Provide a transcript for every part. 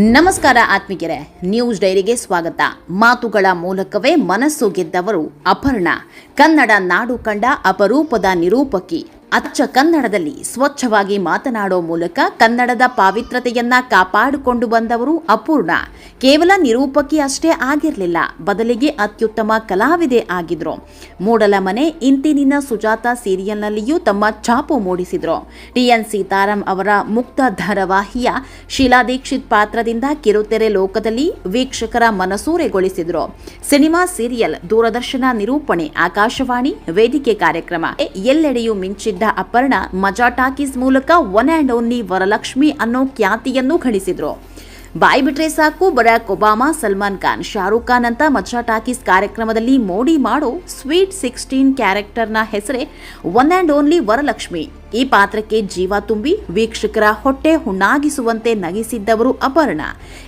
ನಮಸ್ಕಾರ ಆತ್ಮಿಕರೆ ನ್ಯೂಸ್ ಡೈರಿಗೆ ಸ್ವಾಗತ. ಮಾತುಗಳ ಮೂಲಕವೇ ಮನಸ್ಸು ಗೆದ್ದವರು ಅಪರ್ಣ. ಕನ್ನಡ ನಾಡು ಕಂಡ ಅಪರೂಪದ ನಿರೂಪಕಿ ಅಚ್ಚ ಕನ್ನಡದಲ್ಲಿ ಸ್ವಚ್ಛವಾಗಿ ಮಾತನಾಡೋ ಮೂಲಕ ಕನ್ನಡದ ಪಾವಿತ್ರತೆಯನ್ನ ಕಾಪಾಡಿಕೊಂಡು ಬಂದವರು ಅಪೂರ್ಣ. ಕೇವಲ ನಿರೂಪಕಿ ಅಷ್ಟೇ ಆಗಿರಲಿಲ್ಲ, ಬದಲಿಗೆ ಅತ್ಯುತ್ತಮ ಕಲಾವಿದೆ ಆಗಿದ್ರು. ಮೂಡಲ ಮನೆ ಇಂತಿನಿನ ಸುಜಾತ ಸೀರಿಯಲ್ನಲ್ಲಿಯೂ ತಮ್ಮ ಛಾಪು ಮೂಡಿಸಿದ್ರು. ಟಿಎನ್ ಸೀತಾರಾಮ್ ಅವರ ಮುಕ್ತ ಧಾರಾವಾಹಿಯ ಶೀಲಾ ದೀಕ್ಷಿತ್ ಪಾತ್ರದಿಂದ ಕಿರುತೆರೆ ಲೋಕದಲ್ಲಿ ವೀಕ್ಷಕರ ಮನಸೂರೆಗೊಳಿಸಿದ್ರು. ಸಿನಿಮಾ ಸೀರಿಯಲ್ ದೂರದರ್ಶನ ನಿರೂಪಣೆ, ಆಕಾಶವಾಣಿ ವೇದಿಕೆ ಕಾರ್ಯಕ್ರಮ. ಎಲ್ಲೆಡೆಯೂ ಮಿಂಚಿದ್ದ ಅಪರ್ಣ ಮಜಾ ಟಾಕೀಸ್ ಮೂಲಕ ಒನ್ ಆ್ಯಂಡ್ ಓನ್ಲಿ ವರಲಕ್ಷ್ಮಿ ಅನ್ನೋ ಖ್ಯಾತಿಯನ್ನು ಗಳಿಸಿದ್ರು. ಬಾಯಿ ಬಿಟ್ರೆ ಸಾಕು, ಬರಾಕ್ ಒಬಾಮಾ, ಸಲ್ಮಾನ್ ಖಾನ್, ಶಾರುಖ್ ಖಾನ್ ಅಂತ ಮಜಾ ಟಾಕೀಸ್ ಕಾರ್ಯಕ್ರಮದಲ್ಲಿ ಮೋಡಿ ಮಾಡೋ ಸ್ವೀಟ್ ಸಿಕ್ಸ್ಟೀನ್ ಕ್ಯಾರೆಕ್ಟರ್ನ ಹೆಸರೇ ಒನ್ ಆ್ಯಂಡ್ ಓನ್ಲಿ ವರಲಕ್ಷ್ಮಿ. ಈ ಪಾತ್ರಕ್ಕೆ ಜೀವ ತುಂಬಿ ವೀಕ್ಷಕರ ಹೊಟ್ಟೆ ಹುಣ್ಣಾಗಿಸುವಂತೆ ನಗಿಸಿದ್ದವರು ಅಪರ್ಣ.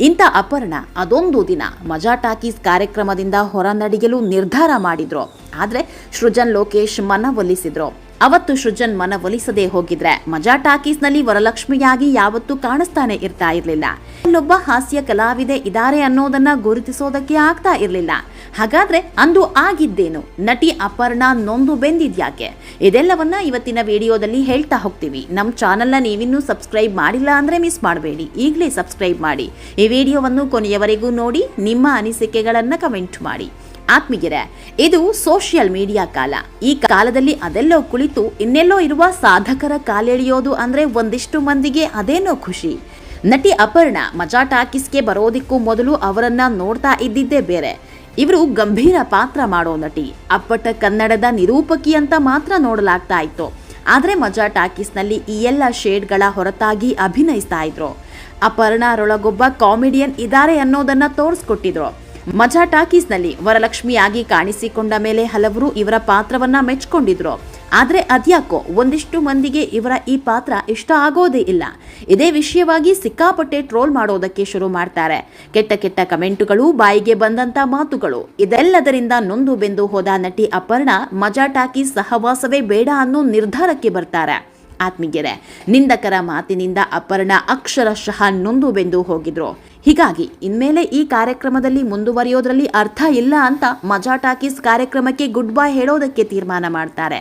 ಇಂಥ ಅಪರ್ಣ ಅದೊಂದು ದಿನ ಮಜಾ ಟಾಕೀಸ್ ಕಾರ್ಯಕ್ರಮದಿಂದ ಹೊರನಡಿಯಲು ನಿರ್ಧಾರ ಮಾಡಿದ್ರು. ಆದರೆ ಸೃಜನ್ ಲೋಕೇಶ್ ಮನವೊಲಿಸಿದ್ರು. ಅವತ್ತು ಸೃಜನ್ ಮನವೊಲಿಸದೆ ಹೋಗಿದ್ರೆ ಮಜಾ ಟಾಕೀಸ್ನಲ್ಲಿ ವರಲಕ್ಷ್ಮಿಯಾಗಿ ಯಾವತ್ತೂ ಕಾಣಿಸ್ತಾನೆ ಇರ್ತಾ ಇರಲಿಲ್ಲ. ಇಲ್ಲೊಬ್ಬ ಹಾಸ್ಯ ಕಲಾವಿದೆ ಇದಾರೆ ಅನ್ನೋದನ್ನ ಗುರುತಿಸೋದಕ್ಕೆ ಆಗ್ತಾ ಇರಲಿಲ್ಲ. ಹಾಗಾದ್ರೆ ಅಂದು ಆಗಿದ್ದೇನು? ನಟಿ ಅಪರ್ಣ ನೊಂದು ಬೆಂದಿದ್ಯಾಕೆ? ಇದೆಲ್ಲವನ್ನ ಇವತ್ತಿನ ವಿಡಿಯೋದಲ್ಲಿ ಹೇಳ್ತಾ ಹೋಗ್ತೀವಿ. ನಮ್ಮ ಚಾನೆಲ್ನ ನೀವಿನ್ನೂ ಸಬ್ಸ್ಕ್ರೈಬ್ ಮಾಡಿಲ್ಲ ಅಂದ್ರೆ ಮಿಸ್ ಮಾಡಬೇಡಿ. ಈಗಲೇ ಸಬ್ಸ್ಕ್ರೈಬ್ ಮಾಡಿ. ಈ ವಿಡಿಯೋವನ್ನು ಕೊನೆಯವರೆಗೂ ನೋಡಿ, ನಿಮ್ಮ ಅನಿಸಿಕೆಗಳನ್ನು ಕಮೆಂಟ್ ಮಾಡಿ. ಆತ್ಮೀಯರೇ, ಇದು ಸೋಷಿಯಲ್ ಮೀಡಿಯಾ ಕಾಲ. ಈ ಕಾಲದಲ್ಲಿ ಅದೆಲ್ಲೋ ಕುಳಿತು ಇನ್ನೆಲ್ಲೋ ಇರುವ ಸಾಧಕರ ಕಾಲೆಳೆಯೋದು ಅಂದ್ರೆ ಒಂದಿಷ್ಟು ಮಂದಿಗೆ ಅದೇನೋ ಖುಷಿ. ನಟಿ ಅಪರ್ಣ ಮಜಾ ಟಾಕೀಸ್ಗೆ ಬರೋದಿಕ್ಕೂ ಮೊದಲು ಅವರನ್ನ ನೋಡ್ತಾ ಇದ್ದಿದ್ದೇ ಬೇರೆ. ಇವರು ಗಂಭೀರ ಪಾತ್ರ ಮಾಡೋ ನಟಿ. ಅಪ್ಪಟ ಕನ್ನಡದ ನಿರೂಪಕಿ ಅಂತ ಮಾತ್ರ ನೋಡಲಾಗ್ತಾ ಇತ್ತು. ಆದ್ರೆ ಮಜಾ ಟಾಕೀಸ್ನಲ್ಲಿ ಈ ಎಲ್ಲ ಶೇಡ್ಗಳ ಹೊರತಾಗಿ ಅಭಿನಯಿಸ್ತಾ ಇದ್ರು. ಅಪರ್ಣರೊಳಗೊಬ್ಬ ಕಾಮಿಡಿಯನ್ ಇದ್ದಾರೆ ಅನ್ನೋದನ್ನ ತೋರಿಸ್ಕೊಟ್ಟಿದ್ರು. ಮಜಾ ಟಾಕೀಸ್ನಲ್ಲಿ ವರಲಕ್ಷ್ಮಿಯಾಗಿ ಕಾಣಿಸಿಕೊಂಡ ಮೇಲೆ ಹಲವರು ಇವರ ಪಾತ್ರವನ್ನ ಮೆಚ್ಕೊಂಡಿದ್ರು. ಆದರೆ ಅದ್ಯಾಕೋ ಒಂದಿಷ್ಟು ಮಂದಿಗೆ ಇವರ ಈ ಪಾತ್ರ ಇಷ್ಟ ಆಗೋದೇ ಇಲ್ಲ. ಇದೇ ವಿಷಯವಾಗಿ ಸಿಕ್ಕಾಪಟ್ಟೆ ಟ್ರೋಲ್ ಮಾಡೋದಕ್ಕೆ ಶುರು ಮಾಡ್ತಾರೆ. ಕೆಟ್ಟ ಕೆಟ್ಟ ಕಮೆಂಟುಗಳು, ಬಾಯಿಗೆ ಬಂದಂತ ಮಾತುಗಳು. ಇದೆಲ್ಲದರಿಂದ ನೊಂದು ಬೆಂದು ಹೋದ ನಟಿ ಅಪರ್ಣ ಮಜಾ ಟಾಕೀಸ್ ಸಹವಾಸವೇ ಬೇಡ ಅನ್ನೋ ನಿರ್ಧಾರಕ್ಕೆ ಬರ್ತಾರೆ. ಆತ್ಮೀಯರೇ, ನಿಂದಕರ ಮಾತಿನಿಂದ ಅಪರ್ಣ ಅಕ್ಷರಶಃ ನೊಂದು ಬೆಂದು ಹೋಗಿದ್ರು. ಹೀಗಾಗಿ ಇನ್ಮೇಲೆ ಈ ಕಾರ್ಯಕ್ರಮದಲ್ಲಿ ಮುಂದುವರಿಯೋದ್ರಲ್ಲಿ ಅರ್ಥ ಇಲ್ಲ ಅಂತ ಮಜಾ ಟಾಕೀಸ್ ಕಾರ್ಯಕ್ರಮಕ್ಕೆ ಗುಡ್ ಬೈ ಹೇಳೋದಕ್ಕೆ ತೀರ್ಮಾನ ಮಾಡ್ತಾರೆ.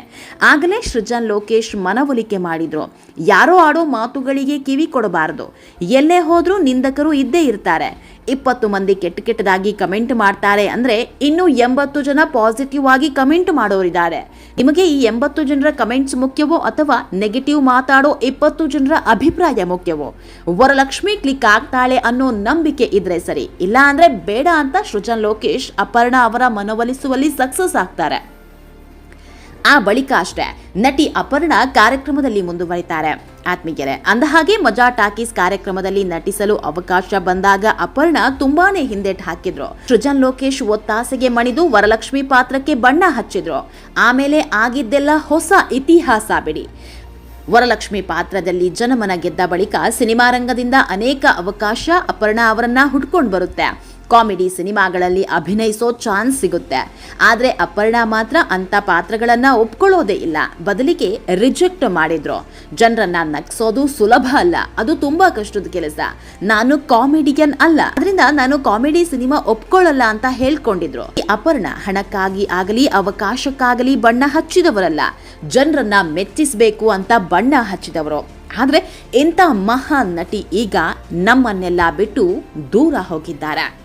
ಆಗಲೇ ಸೃಜನ್ ಲೋಕೇಶ್ ಮನವೊಲಿಕೆ ಮಾಡಿದ್ರು. ಯಾರೋ ಆಡೋ ಮಾತುಗಳಿಗೆ ಕಿವಿ ಕೊಡಬಾರದು. ಎಲ್ಲೇ ಹೋದ್ರೂ ನಿಂದಕರು ಇದ್ದೇ ಇರ್ತಾರೆ. ಇಪ್ಪತ್ತು ಮಂದಿ ಕೆಟ್ಟ ಕೆಟ್ಟದಾಗಿ ಕಮೆಂಟ್ ಮಾಡ್ತಾರೆ ಅಂದ್ರೆ ಇನ್ನು ಎಂಬತ್ತು ಜನ ಪಾಸಿಟಿವ್ ಆಗಿ ಕಮೆಂಟ್ ಮಾಡೋರಿದ್ದಾರೆ. ನಿಮಗೆ ಈ ಎಂಬತ್ತು ಜನರ ಕಮೆಂಟ್ಸ್ ಮುಖ್ಯವೋ ಅಥವಾ ನೆಗೆಟಿವ್ ಮಾತಾಡೋ ಇಪ್ಪತ್ತು ಜನರ ಅಭಿಪ್ರಾಯ ಮುಖ್ಯವೋ? ವರಲಕ್ಷ್ಮಿ ಕ್ಲಿಕ್ ಆಗ್ತಾಳೆ ಅನ್ನೋ ನಂಬಿಕೆ ಇದ್ರೆ ಸರಿ, ಇಲ್ಲ ಅಂದ್ರೆ ಬೇಡ ಅಂತ ಸೃಜನ್ ಲೋಕೇಶ್ ಅಪರ್ಣ ಅವರ ಮನವೊಲಿಸುವಲ್ಲಿ ಸಕ್ಸಸ್ ಆಗ್ತಾರೆ. ಆ ಬಳಿಕ ಅಷ್ಟೇ, ನಟಿ ಅಪರ್ಣ ಕಾರ್ಯಕ್ರಮದಲ್ಲಿ ಮುಂದುವರಿತಾರೆ. ಆತ್ಮೀಯರೇ ಅಂದಹಾಗೆ ಮಜಾ ಟಾಕೀಸ್ ಕಾರ್ಯಕ್ರಮದಲ್ಲಿ ನಟಿಸಲು ಅವಕಾಶ ಬಂದಾಗ ಅಪರ್ಣ ತುಂಬಾನೇ ಹಿಂದೆಟ್ ಹಾಕಿದ್ರು. ಸೃಜನ್ ಲೋಕೇಶ್ ಒತ್ತಾಸೆಗೆ ಮಣಿದು ವರಲಕ್ಷ್ಮಿ ಪಾತ್ರಕ್ಕೆ ಬಣ್ಣ ಹಚ್ಚಿದ್ರು. ಆಮೇಲೆ ಆಗಿದ್ದೆಲ್ಲ ಹೊಸ ಇತಿಹಾಸ ಬಿಡಿ. ವರಲಕ್ಷ್ಮಿ ಪಾತ್ರದಲ್ಲಿ ಜನಮನ ಗೆದ್ದ ಬಳಿಕ ಸಿನಿಮಾ ರಂಗದಿಂದ ಅನೇಕ ಅವಕಾಶ ಅಪರ್ಣ ಅವರನ್ನ ಹುಡ್ಕೊಂಡು ಬರುತ್ತೆ. ಕಾಮಿಡಿ ಸಿನಿಮಾಗಳಲ್ಲಿ ಅಭಿನಯಿಸೋ ಚಾನ್ಸ್ ಸಿಗುತ್ತೆ. ಆದರೆ ಅಪರ್ಣ ಮಾತ್ರ ಅಂತ ಪಾತ್ರಗಳನ್ನ ಒಪ್ಕೊಳ್ಳೋದೇ ಇಲ್ಲ. ಬದಲಿಗೆ ರಿಜೆಕ್ಟ್ ಮಾಡಿದ್ರು. ಜನರನ್ನ ನಗ್ಸೋದು ಸುಲಭ ಅಲ್ಲ. ಅದು ತುಂಬಾ ಕಷ್ಟದ ಕೆಲಸ. ನಾನು ಕಾಮಿಡಿಯನ್ ಅಲ್ಲ. ಅದರಿಂದ ನಾನು ಕಾಮಿಡಿ ಸಿನಿಮಾ ಒಪ್ಕೊಳ್ಳಲ್ಲ ಅಂತ ಹೇಳ್ಕೊಂಡಿದ್ರು. ಈ ಅಪರ್ಣ ಹಣಕ್ಕಾಗಿ ಆಗಲಿ, ಅವಕಾಶಕ್ಕಾಗಲಿ ಬಣ್ಣ ಹಚ್ಚಿದವರಲ್ಲ. ಜನರನ್ನ ಮೆಚ್ಚಿಸಬೇಕು ಅಂತ ಬಣ್ಣ ಹಚ್ಚಿದವರು. ಆದ್ರೆ ಇಂಥ ಮಹಾನ್ ನಟಿ ಈಗ ನಮ್ಮನ್ನೆಲ್ಲ ಬಿಟ್ಟು ದೂರ ಹೋಗಿದ್ದಾರೆ.